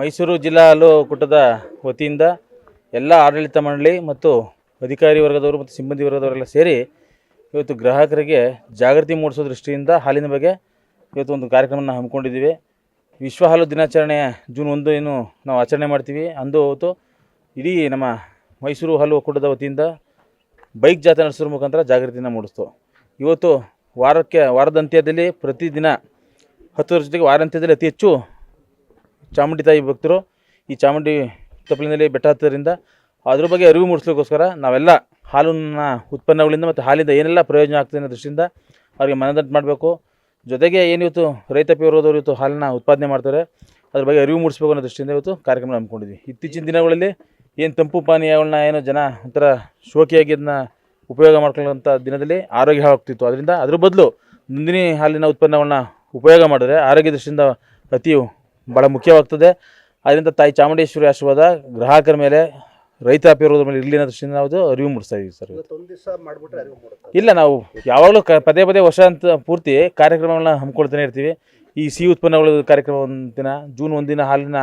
ಮೈಸೂರು ಜಿಲ್ಲಾ ಹಾಲು ಒಕ್ಕೂಟದ ವತಿಯಿಂದ ಎಲ್ಲ ಆಡಳಿತ ಮಂಡಳಿ ಮತ್ತು ಅಧಿಕಾರಿ ವರ್ಗದವರು ಮತ್ತು ಸಿಬ್ಬಂದಿ ವರ್ಗದವರೆಲ್ಲ ಸೇರಿ ಇವತ್ತು ಗ್ರಾಹಕರಿಗೆ ಜಾಗೃತಿ ಮೂಡಿಸೋ ದೃಷ್ಟಿಯಿಂದ ಹಾಲಿನ ಬಗ್ಗೆ ಇವತ್ತು ಒಂದು ಕಾರ್ಯಕ್ರಮನ ಹಮ್ಮಿಕೊಂಡಿದ್ದೀವಿ. ವಿಶ್ವ ಹಾಲು ದಿನಾಚರಣೆ ಜೂನ್ ಒಂದು ಏನು ನಾವು ಆಚರಣೆ ಮಾಡ್ತೀವಿ. ಅಂದು ಅವತ್ತು ಇಡೀ ನಮ್ಮ ಮೈಸೂರು ಹಾಲು ಒಕ್ಕೂಟದ ವತಿಯಿಂದ ಬೈಕ್ ಜಾಥಾ ನಡೆಸೋದ್ರ ಮುಖಾಂತರ ಜಾಗೃತಿನ ಮೂಡಿಸ್ತು. ಇವತ್ತು ವಾರಕ್ಕೆ ವಾರದ ಅಂತ್ಯದಲ್ಲಿ ಪ್ರತಿದಿನ ಹತ್ತು ಜೊತೆಗೆ ವಾರಾಂತ್ಯದಲ್ಲಿ ಅತಿ ಹೆಚ್ಚು ಚಾಮುಂಡಿ ತಾಯಿ ಭಕ್ತರು ಈ ಚಾಮುಂಡಿ ತಪ್ಪಲಿನಲ್ಲಿ ಬೆಟ್ಟ ಹತ್ತೋದ್ರಿಂದ ಅದ್ರ ಬಗ್ಗೆ ಅರಿವು ಮೂಡಿಸ್ಲಿಕ್ಕೋಸ್ಕರ ನಾವೆಲ್ಲ ಹಾಲಿನ ಉತ್ಪನ್ನಗಳಿಂದ ಮತ್ತು ಹಾಲಿಂದ ಏನೆಲ್ಲ ಪ್ರಯೋಜನ ಆಗ್ತದೆ ಅನ್ನೋ ದೃಷ್ಟಿಯಿಂದ ಅವರಿಗೆ ಮನದಟ್ಟು ಮಾಡಬೇಕು. ಜೊತೆಗೆ ಏನಿವತ್ತು ರೈತಾಪಿ ವರ್ಗದವರು ಇವತ್ತು ಹಾಲನ್ನ ಉತ್ಪಾದನೆ ಮಾಡ್ತಾರೆ, ಅದ್ರ ಬಗ್ಗೆ ಅರಿವು ಮೂಡಿಸ್ಬೇಕು ಅನ್ನೋ ದೃಷ್ಟಿಯಿಂದ ಇವತ್ತು ಕಾರ್ಯಕ್ರಮ ಹಮ್ಮಿಕೊಂಡಿದ್ವಿ. ಇತ್ತೀಚಿನ ದಿನಗಳಲ್ಲಿ ಏನು ತಂಪು ಪಾನೀಯಗಳನ್ನ ಏನೋ ಜನ ಒಂಥರ ಶೋಕಿಯಾಗಿ ಅದನ್ನ ಉಪಯೋಗ ಮಾಡ್ಕೊಳ್ಳೋಂಥ ದಿನದಲ್ಲಿ ಆರೋಗ್ಯ ಹಾಳಾಗ್ತಿತ್ತು ಅದರಿಂದ ಅದ್ರ ಬದಲು ನಂದಿನಿ ಹಾಲಿನ ಉತ್ಪನ್ನಗಳನ್ನ ಉಪಯೋಗ ಮಾಡಿದ್ರೆ ಆರೋಗ್ಯ ದೃಷ್ಟಿಯಿಂದ ಅತಿ ಭಾಳ ಮುಖ್ಯವಾಗ್ತದೆ. ಅದರಿಂದ ತಾಯಿ ಚಾಮುಂಡೇಶ್ವರಿ ಆಶೀರ್ವಾದ ಗ್ರಾಹಕರ ಮೇಲೆ ರೈತಾಪಿ ಇರೋದ್ರ ಮೇಲೆ ಇರಲಿ ಅನ್ನೋ ದೃಷ್ಟಿಯಿಂದ ನಾವು ಅರಿವು ಮೂಡಿಸ್ತಾ ಇದೀವಿ ಸರ್ ಇಲ್ಲ ನಾವು ಯಾವಾಗಲೂ ಕ ಪದೇ ಪದೇ ವರ್ಷ ಅಂತ ಪೂರ್ತಿ ಕಾರ್ಯಕ್ರಮಗಳನ್ನ ಹಮ್ಮಿಕೊಳ್ತಾನೆ ಇರ್ತೀವಿ. ಈ ಸಿಹಿ ಉತ್ಪನ್ನಗಳ ಕಾರ್ಯಕ್ರಮ ಒಂದಿನ ದಿನ ಜೂನ್ ಒಂದಿನ ಹಾಲಿನ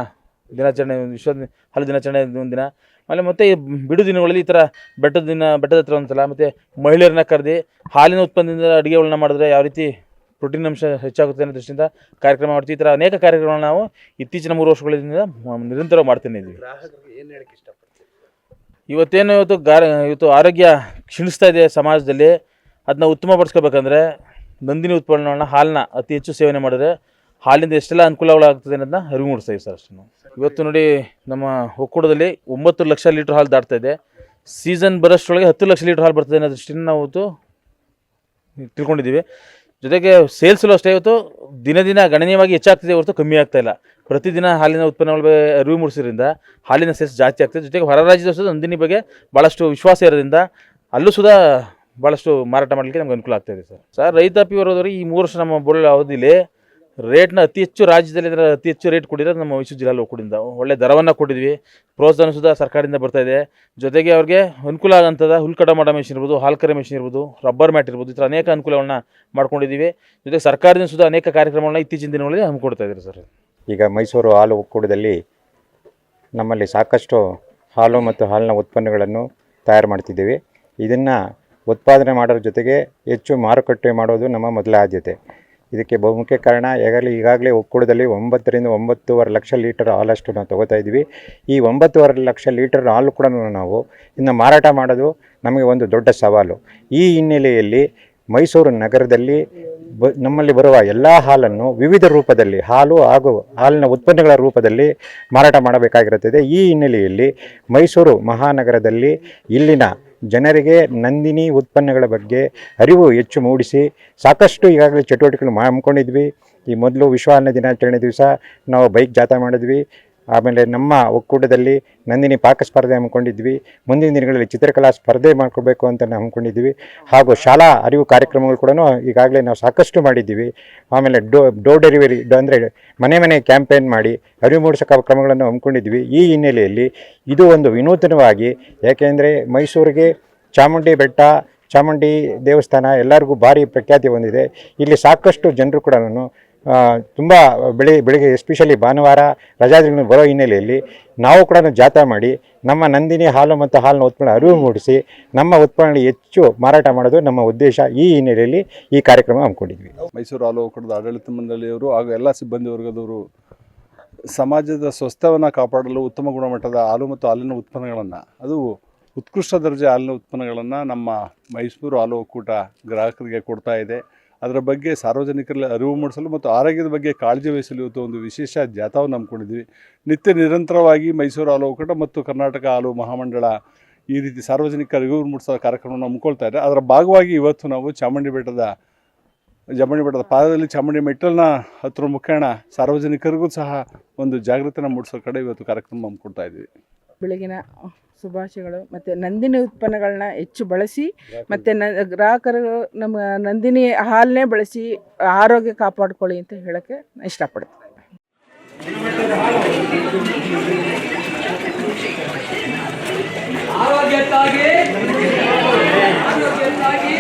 ದಿನಾಚರಣೆ ವಿಶ್ವ ಹಾಲು ದಿನಾಚರಣೆ ಒಂದಿನ ಆಮೇಲೆ ಮತ್ತೆ ಈ ಬಿಡು ದಿನಗಳಲ್ಲಿ ಈ ಥರ ಬೆಟ್ಟದ ದಿನ ಬೆಟ್ಟದ ಹತ್ರ ಒಂದ್ಸಲ ಮತ್ತು ಮಹಿಳೆಯರನ್ನ ಕರೆದು ಹಾಲಿನ ಉತ್ಪನ್ನದಿಂದ ಅಡುಗೆಗಳನ್ನ ಮಾಡಿದ್ರೆ ಯಾವ ರೀತಿ ಪ್ರೋಟೀನ್ ಅಂಶ ಹೆಚ್ಚಾಗುತ್ತೆ ಅನ್ನೋ ದೃಷ್ಟಿಯಿಂದ ಕಾರ್ಯಕ್ರಮ ಮಾಡ್ತೀವಿ. ಈ ಥರ ಅನೇಕ ಕಾರ್ಯಕ್ರಮಗಳನ್ನ ನಾವು ಇತ್ತೀಚಿನ ಮೂರು ವರ್ಷಗಳಿಂದ ನಿರಂತರ ನಿರಂತರವಾಗಿ ಮಾಡ್ತಾನೆ ಇದ್ದೀವಿ ಇವತ್ತೇನು ಇವತ್ತು ಗಾರ ಇವತ್ತು ಆರೋಗ್ಯ ಕ್ಷೀಣಿಸ್ತಾ ಇದೆ ಸಮಾಜದಲ್ಲಿ. ಅದನ್ನ ಉತ್ತಮಪಡಿಸ್ಕೋಬೇಕಂದ್ರೆ ನಂದಿನಿ ಉತ್ಪನ್ನಗಳನ್ನ ಹಾಲನ್ನ ಅತಿ ಹೆಚ್ಚು ಸೇವನೆ ಮಾಡಿದ್ರೆ ಹಾಲಿಂದ ಎಷ್ಟೆಲ್ಲ ಅನುಕೂಲಗಳಾಗ್ತದೆ ಅನ್ನೋದನ್ನ ಅರಿವು ಮೂಡಿಸ್ತಾ ಇದ್ದೀವಿ ಸರ್ ಅಷ್ಟು ಇವತ್ತು ನೋಡಿ ನಮ್ಮ ಒಕ್ಕೂಟದಲ್ಲಿ ಒಂಬತ್ತು ಲಕ್ಷ ಲೀಟ್ರ್ ಹಾಲು ದಾಟ್ತಾ ಇದೆ. ಸೀಸನ್ ಬರೋಷ್ಟರೊಳಗೆ ಹತ್ತು ಲಕ್ಷ ಲೀಟ್ರ್ ಹಾಲು ಬರ್ತದೆ ಅನ್ನೋ ದೃಷ್ಟಿಯಿಂದ ನಾವು ಇವತ್ತು ತಿಳ್ಕೊಂಡಿದ್ದೀವಿ. ಜೊತೆಗೆ ಸೇಲ್ಸಲ್ಲೂ ಅಷ್ಟೇ, ಇವತ್ತು ದಿನ ದಿನ ಗಣನೀಯವಾಗಿ ಹೆಚ್ಚಾಗ್ತಿದೆ, ಹೊರತು ಕಮ್ಮಿ ಆಗ್ತಾ ಇಲ್ಲ. ಪ್ರತಿದಿನ ಹಾಲಿನ ಉತ್ಪನ್ನಗಳ ಅರಿವು ಮೂಡಿಸೋದ್ರಿಂದ ಹಾಲಿನ ಸೇಲ್ಸ್ ಜಾಸ್ತಿ ಆಗ್ತದೆ. ಜೊತೆಗೆ ಹೊರ ರಾಜ್ಯದ ಸುದ ನಂದಿನಿ ಬಗ್ಗೆ ಭಾಳಷ್ಟು ವಿಶ್ವಾಸ ಇರೋದ್ರಿಂದ ಅಲ್ಲೂ ಸುದಾ ಭಾಳಷ್ಟು ಮಾರಾಟ ಮಾಡಲಿಕ್ಕೆ ನಮ್ಗೆ ಅನುಕೂಲ ಆಗ್ತಾ ಇದೆ ಸರ್. ಸರ್, ರೈತಾಪಿ ವರ್ಗದವರು ಈ ಮೂರು ವರ್ಷ ನಮ್ಮ ಬೊಳ್ಳೆ ಅವಧಿಲಿ ರೇಟ್ನ ಅತಿ ಹೆಚ್ಚು ರಾಜ್ಯದಲ್ಲಿ ಇದರ ಅತಿ ಹೆಚ್ಚು ರೇಟ್ ಕೊಡಿರೋದು ನಮ್ಮ ಮೈಸೂರು ಜಿಲ್ಲಾ ಒಕ್ಕೂಟದಿಂದ ಒಳ್ಳೆ ದರವನ್ನು ಕೊಟ್ಟಿದ್ವಿ. ಪ್ರೋತ್ಸಾಹ ಸುಧಾ ಸರ್ಕಾರದಿಂದ ಬರ್ತಾ ಇದೆ. ಜೊತೆಗೆ ಅವ್ರಿಗೆ ಅನುಕೂಲ ಆಗೋಂಥದ್ದು ಹುಲ್ಕಟ ಮಾಡೋ ಮೆಷಿನ್ ಇರ್ಬೋದು ಹಾಲು ಕರೆ ಮೆಷಿನ್ ಇರ್ಬೋದು ರಬ್ಬರ್ ಮ್ಯಾಟ್ ಇರ್ಬೋದು, ಈ ಥರ ಅನೇಕ ಅನುಕೂಲಗಳನ್ನ ಮಾಡ್ಕೊಂಡಿದ್ದೀವಿ. ಜೊತೆಗೆ ಸರ್ಕಾರದಿಂದ ಸುಧಾ ಅನೇಕ ಕಾರ್ಯಕ್ರಮಗಳನ್ನ ಇತ್ತೀಚಿನ ದಿನಗಳಲ್ಲಿ ಹಮ್ಮಿಕೊಡ್ತಾ ಇದ್ದಾರೆ ಸರ್. ಈಗ ಮೈಸೂರು ಹಾಲು ಒಕ್ಕೂಟದಲ್ಲಿ ನಮ್ಮಲ್ಲಿ ಸಾಕಷ್ಟು ಹಾಲು ಮತ್ತು ಹಾಲಿನ ಉತ್ಪನ್ನಗಳನ್ನು ತಯಾರು ಮಾಡ್ತಿದ್ದೀವಿ. ಇದನ್ನು ಉತ್ಪಾದನೆ ಮಾಡೋದ್ರ ಜೊತೆಗೆ ಹೆಚ್ಚು ಮಾರುಕಟ್ಟೆ ಮಾಡೋದು ನಮ್ಮ ಮೊದಲ ಆದ್ಯತೆ. ಇದಕ್ಕೆ ಬಹುಮುಖ್ಯ ಕಾರಣ, ಈಗಾಗಲೇ ಈಗಾಗಲೇ ಒಕ್ಕೂಡದಲ್ಲಿ ಒಂಬತ್ತರಿಂದ ಒಂಬತ್ತುವರೆ ಲಕ್ಷ ಲೀಟರ್ ಹಾಲಷ್ಟು ನಾವು ತೊಗೋತಾ ಇದ್ದೀವಿ. ಈ ಒಂಬತ್ತೂವರೆ ಲಕ್ಷ ಲೀಟರ್ ಹಾಲು ಕೂಡ ನಾವು ಇನ್ನು ಮಾರಾಟ ಮಾಡೋದು ನಮಗೆ ಒಂದು ದೊಡ್ಡ ಸವಾಲು. ಈ ಹಿನ್ನೆಲೆಯಲ್ಲಿ ಮೈಸೂರು ನಗರದಲ್ಲಿ ಬ, ನಮ್ಮಲ್ಲಿ ಬರುವ ಎಲ್ಲ ಹಾಲನ್ನು ವಿವಿಧ ರೂಪದಲ್ಲಿ ಹಾಲು ಹಾಗೂ ಹಾಲಿನ ಉತ್ಪನ್ನಗಳ ರೂಪದಲ್ಲಿ ಮಾರಾಟ ಮಾಡಬೇಕಾಗಿರುತ್ತದೆ. ಈ ಹಿನ್ನೆಲೆಯಲ್ಲಿ ಮೈಸೂರು ಮಹಾನಗರದಲ್ಲಿ ಇಲ್ಲಿನ ಜನರಿಗೆ ನಂದಿನಿ ಉತ್ಪನ್ನಗಳ ಬಗ್ಗೆ ಅರಿವು ಹೆಚ್ಚು ಮೂಡಿಸಿ ಸಾಕಷ್ಟು ಈಗಾಗಲೇ ಚಟುವಟಿಕೆಗಳು ಮಾಡ್ಕೊಂಡಿದ್ವಿ. ಈ ಮೊದಲು ವಿಶ್ವ ಅನ್ನ ದಿನಾಚರಣೆ ದಿವಸ ನಾವು ಬೈಕ್ ಜಾಥಾ ಮಾಡಿದ್ವಿ. ಆಮೇಲೆ ನಮ್ಮ ಒಕ್ಕೂಟದಲ್ಲಿ ನಂದಿನಿ ಪಾಕ ಸ್ಪರ್ಧೆ ಹಮ್ಮಿಕೊಂಡಿದ್ವಿ. ಮುಂದಿನ ದಿನಗಳಲ್ಲಿ ಚಿತ್ರಕಲಾ ಸ್ಪರ್ಧೆ ಮಾಡ್ಕೊಳ್ಬೇಕು ಅಂತ ನಾವು ಹಮ್ಮಿಕೊಂಡಿದ್ವಿ. ಹಾಗೂ ಶಾಲಾ ಅರಿವು ಕಾರ್ಯಕ್ರಮಗಳು ಕೂಡ ಈಗಾಗಲೇ ನಾವು ಸಾಕಷ್ಟು ಮಾಡಿದ್ದೀವಿ. ಆಮೇಲೆ ಡೋ ಡೋರ್ ಡೆಲಿವರಿ ಅಂದರೆ ಮನೆ ಮನೆ ಕ್ಯಾಂಪೇನ್ ಮಾಡಿ ಅರಿವು ಮೂಡಿಸೋ ಕ್ರಮಗಳನ್ನು ಹಮ್ಮಿಕೊಂಡಿದ್ವಿ. ಈ ಹಿನ್ನೆಲೆಯಲ್ಲಿ ಇದು ಒಂದು ವಿನೂತನವಾಗಿ, ಯಾಕೆಂದರೆ ಮೈಸೂರಿಗೆ ಚಾಮುಂಡಿ ಬೆಟ್ಟ, ಚಾಮುಂಡಿ ದೇವಸ್ಥಾನ ಎಲ್ಲರಿಗೂ ಭಾರಿ ಪ್ರಖ್ಯಾತಿ ಹೊಂದಿದೆ. ಇಲ್ಲಿ ಸಾಕಷ್ಟು ಜನರು ಕೂಡ ತುಂಬ ಬೆಳಿ, ಬೆಳಿಗ್ಗೆ ಎಸ್ಪೆಷಲಿ ಭಾನುವಾರ, ರಜಾದಿನ ಬರೋ ಹಿನ್ನೆಲೆಯಲ್ಲಿ ನಾವು ಕೂಡ ಜಾಥಾ ಮಾಡಿ, ನಮ್ಮ ನಂದಿನಿ ಹಾಲು ಮತ್ತು ಹಾಲಿನ ಉತ್ಪನ್ನ ಅರಿವು ಮೂಡಿಸಿ, ನಮ್ಮ ಉತ್ಪನ್ನ ಹೆಚ್ಚು ಮಾರಾಟ ಮಾಡೋದು ನಮ್ಮ ಉದ್ದೇಶ ಈ ಹಿನ್ನೆಲೆಯಲ್ಲಿ ಈ ಕಾರ್ಯಕ್ರಮ ಹಮ್ಮಿಕೊಂಡಿದ್ವಿ. ಮೈಸೂರು ಹಾಲು ಒಕ್ಕೂಟದ ಆಡಳಿತ ಮಂಡಳಿಯವರು ಹಾಗೂ ಎಲ್ಲ ಸಿಬ್ಬಂದಿ ವರ್ಗದವರು ಸಮಾಜದ ಸ್ವಸ್ಥವನ್ನು ಕಾಪಾಡಲು ಉತ್ತಮ ಗುಣಮಟ್ಟದ ಹಾಲು ಮತ್ತು ಹಾಲಿನ ಉತ್ಪನ್ನಗಳನ್ನು, ಅದು ಉತ್ಕೃಷ್ಟ ದರ್ಜೆ ಹಾಲಿನ ಉತ್ಪನ್ನಗಳನ್ನು ನಮ್ಮ ಮೈಸೂರು ಹಾಲು ಒಕ್ಕೂಟ ಗ್ರಾಹಕರಿಗೆ ಕೊಡ್ತಾ ಇದೆ. ಅದರ ಬಗ್ಗೆ ಸಾರ್ವಜನಿಕರಲ್ಲಿ ಅರಿವು ಮೂಡಿಸಲು ಮತ್ತು ಆರೋಗ್ಯದ ಬಗ್ಗೆ ಕಾಳಜಿ ವಹಿಸಲು ಇವತ್ತು ಒಂದು ವಿಶೇಷ ಜಾಥಾವನ್ನು ಹಮ್ಮಿಕೊಂಡಿದ್ವಿ ನಿತ್ಯ ನಿರಂತರವಾಗಿ ಮೈಸೂರು ಹಾಲು ಒಕ್ಕೂಟ ಮತ್ತು ಕರ್ನಾಟಕ ಹಾಲು ಮಹಾಮಂಡಳ ಈ ರೀತಿ ಸಾರ್ವಜನಿಕ ಅರಿವು ಮೂಡಿಸೋ ಕಾರ್ಯಕ್ರಮವನ್ನು ಹಮ್ಮಿಕೊಳ್ತಾ ಇದೆ ಅದರ ಭಾಗವಾಗಿ ಇವತ್ತು ನಾವು ಚಾಮುಂಡಿ ಬೆಟ್ಟದ ಚಾಮುಂಡಿ ಬೆಟ್ಟದ ಪಾದದಲ್ಲಿ ಚಾಮುಂಡಿ ಮೆಟ್ಟಲ್ನ ಹತ್ರ ಮುಖೇಣ ಸಾರ್ವಜನಿಕರಿಗೂ ಸಹ ಒಂದು ಜಾಗೃತಿನ ಮೂಡಿಸೋ ಕಡೆ ಇವತ್ತು ಕಾರ್ಯಕ್ರಮ ಹಮ್ಮಿಕೊಡ್ತಾ ಇದ್ದೀವಿ. ಬೆಳಗಿನ ಶುಭಾಶಯಗಳು ಮತ್ತು ನಂದಿನಿ ಉತ್ಪನ್ನಗಳನ್ನ ಹೆಚ್ಚು ಬಳಸಿ ಮತ್ತು ನ ಗ್ರಾಹಕರು ನಮ್ಮ ನಂದಿನಿ ಹಾಲನ್ನೇ ಬಳಸಿ ಆರೋಗ್ಯ ಕಾಪಾಡ್ಕೊಳ್ಳಿ ಅಂತ ಹೇಳೋಕ್ಕೆ ಇಷ್ಟಪಡ್ತೀನಿ. ಆರೋಗ್ಯಕ್ಕಾಗಿ ಆರೋಗ್ಯಕ್ಕಾಗಿ.